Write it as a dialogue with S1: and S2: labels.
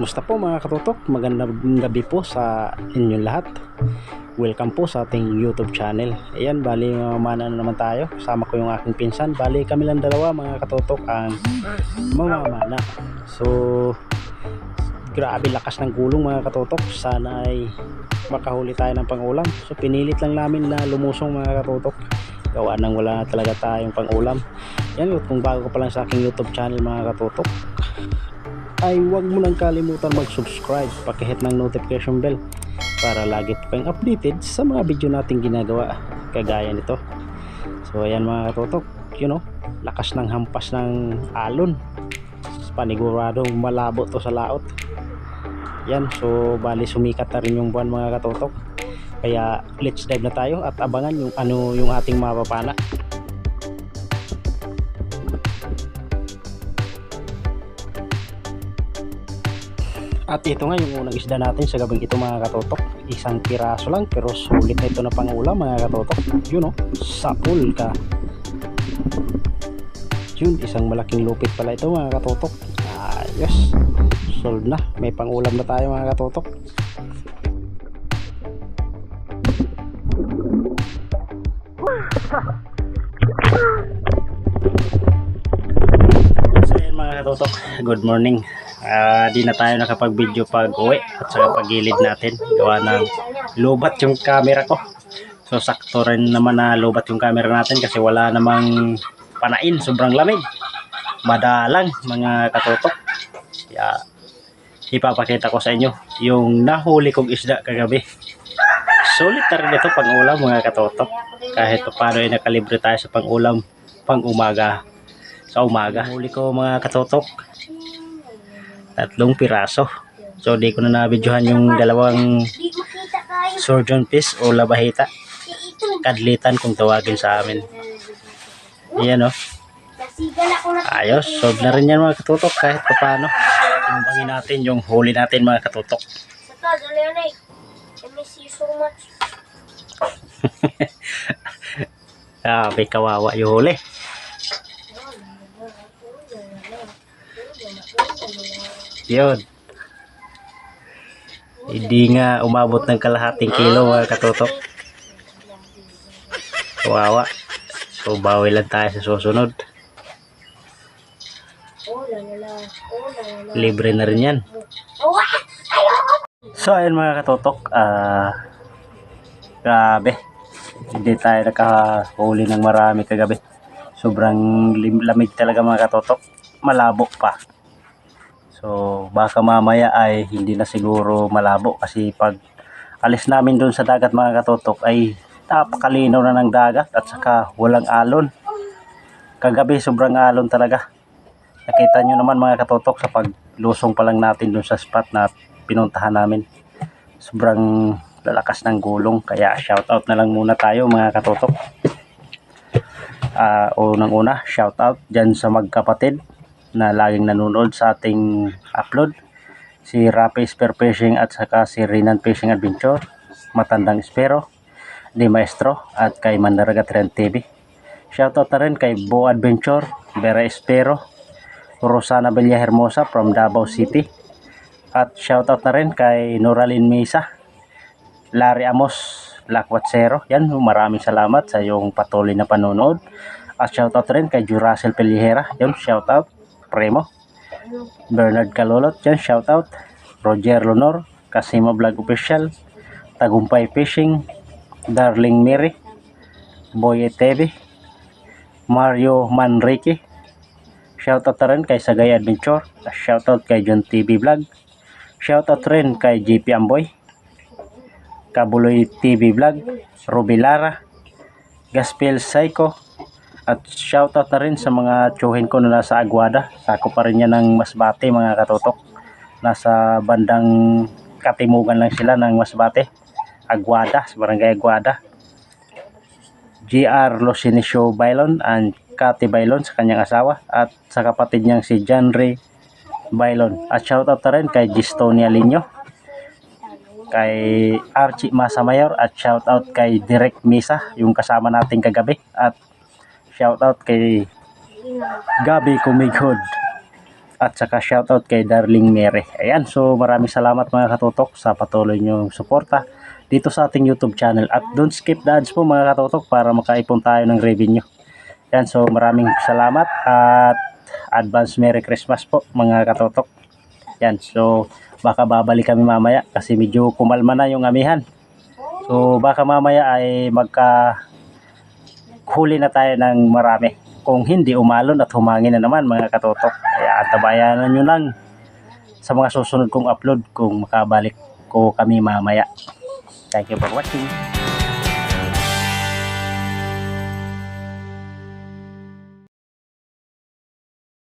S1: Musta po mga katutok? Magandang gabi po sa inyong lahat. Welcome po sa ating YouTube channel. Ayan, bali mamamana na naman tayo. Kasama ko yung aking pinsan. Bali kami lang dalawa mga katutok ang mamamana. So, grabe lakas ng gulong mga katutok. Sana ay makahuli tayo ng pangulam. So, pinilit lang namin na lumusong mga katutok. Gawa nang wala na talaga tayong pangulam. Yan, kung bago ka pa lang sa aking YouTube channel mga katutok, ay huwag mo nang kalimutan mag-subscribe, pakihit ng notification bell para lagi po kayong updated sa mga video nating ginagawa kagaya nito. So ayan mga katutok, you know, lakas ng hampas ng alon. Paniguradong malabo to sa laot. Yan, so bali sumikat na rin yung buwan mga katutok. Kaya let's dive na tayo at abangan yung ano yung ating mapapana. At ito nga yung unang isda natin sa gabing ito mga katotok. Isang piraso lang pero sulit na ito na pangulam mga katotok. Yun o, sapul ka. Yun, isang malaking lupit pala ito mga katotok. Ayos. Sold na. May pangulam na tayo mga katotok. So yun mga katotok, good morning. Ah, di na tayo nakapag-video pag uwi at saka pagilid natin. Gawa ng lubat yung camera ko. So sakto rin naman na lubat yung camera natin kasi wala namang panain, sobrang lamig. Madalang mga katotok. Kaya ipapakita ko sa inyo yung nahuli kong isda kagabi. Sulit na rin ito pang ulam mga katotok. Kahit pa paano ay nakalibre tayo sa pang ulam pang umaga sa umaga. Huli ko mga katotok. Tatlong piraso. So di ko na nabidyohan yung dalawang surgeon fish o labahita. Kadlitan kung tawagin sa amin. Ayan o. Ayos. Solve na rin yan mga katutok kahit pa paano. Timbangin natin yung huli natin mga katutok.
S2: Saka, Leonay, I miss you so much.
S1: Grabe kawawa yung huli. Yun. Hindi nga umabot ng kalahating kilo mga katutok. Kawawa. So bawi lang tayo sa susunod. Libre na rin yan. So ayun mga katutok, ah grabe. Hindi tayo nakahuli ng marami kagabi. Sobrang lamig talaga mga katutok. Malabo pa. So baka mamaya ay hindi na siguro malabo kasi pag alis namin doon sa dagat mga katutok ay napakalinaw na ng dagat at saka walang alon. Kagabi sobrang alon talaga. Nakita nyo naman mga katutok sa paglusong pa lang natin doon sa spot na pinuntahan namin. Sobrang lalakas ng gulong kaya shout out na lang muna tayo mga katutok. Ah, unang una, shout out dyan sa magkapatid na laging nanonood sa ating upload. Si Rapi Spear Fishing at saka si Rinan Fishing Adventure, Matandang Espero, Di Maestro at kay Mandaraga Trend TV. Shoutout na rin kay Bo Adventure, Vera Espero, Rosana Villahermosa from Davao City. At shoutout na rin kay Noraline Mesa, Larry Amos, Lakwatsero. Yan, maraming salamat sa iyong patuloy na panonood. At shoutout rin kay Jurasel Pelihera. Yan, shoutout. Premo. Bernard Kalolot. Yan, shoutout. Roger Lonor, Kasima Vlog Official, Tagumpay Fishing, Darling Mary, Boye TV, Mario Manrique, Shoutout na rin kay Sagay Adventure. Shoutout kay John TV Vlog. Shoutout rin kay JP Amboy. Kabuloy TV Vlog. Ruby Lara. Gaspel Psycho. At shoutout na rin sa mga tsuhin ko na nasa Aguada. Sako pa rin yan ng Masbate mga katotok. Nasa bandang katimugan lang sila ng Masbate. Aguada, sa barangay Aguada. GR Losinicio Bailon and Cathy Bailon sa kanyang asawa at sa kapatid niyang si John Ray Bailon. At shoutout na rin kay Gistonia Linyo, kay Archie Masamayor at shoutout kay Direk Misa, yung kasama nating kagabi. At shoutout kay Gabi Kumigod. at saka shoutout kay Darling Mary. Ayan, so maraming salamat mga katutok sa patuloy niyong suporta dito sa ating YouTube channel. At don't skip the ads po mga katutok para makaipon tayo ng revenue. Ayan, so maraming salamat at advance Merry Christmas po mga katutok. Ayan, so baka babalik kami mamaya kasi medyo kumalma na yung amihan. So baka mamaya ay magka huli na tayo ng marami. Kung hindi umalon at humangin na naman mga katotok. Kaya tabayanan nyo lang sa mga susunod kong upload kung makabalik ko kami mamaya. Thank you for watching.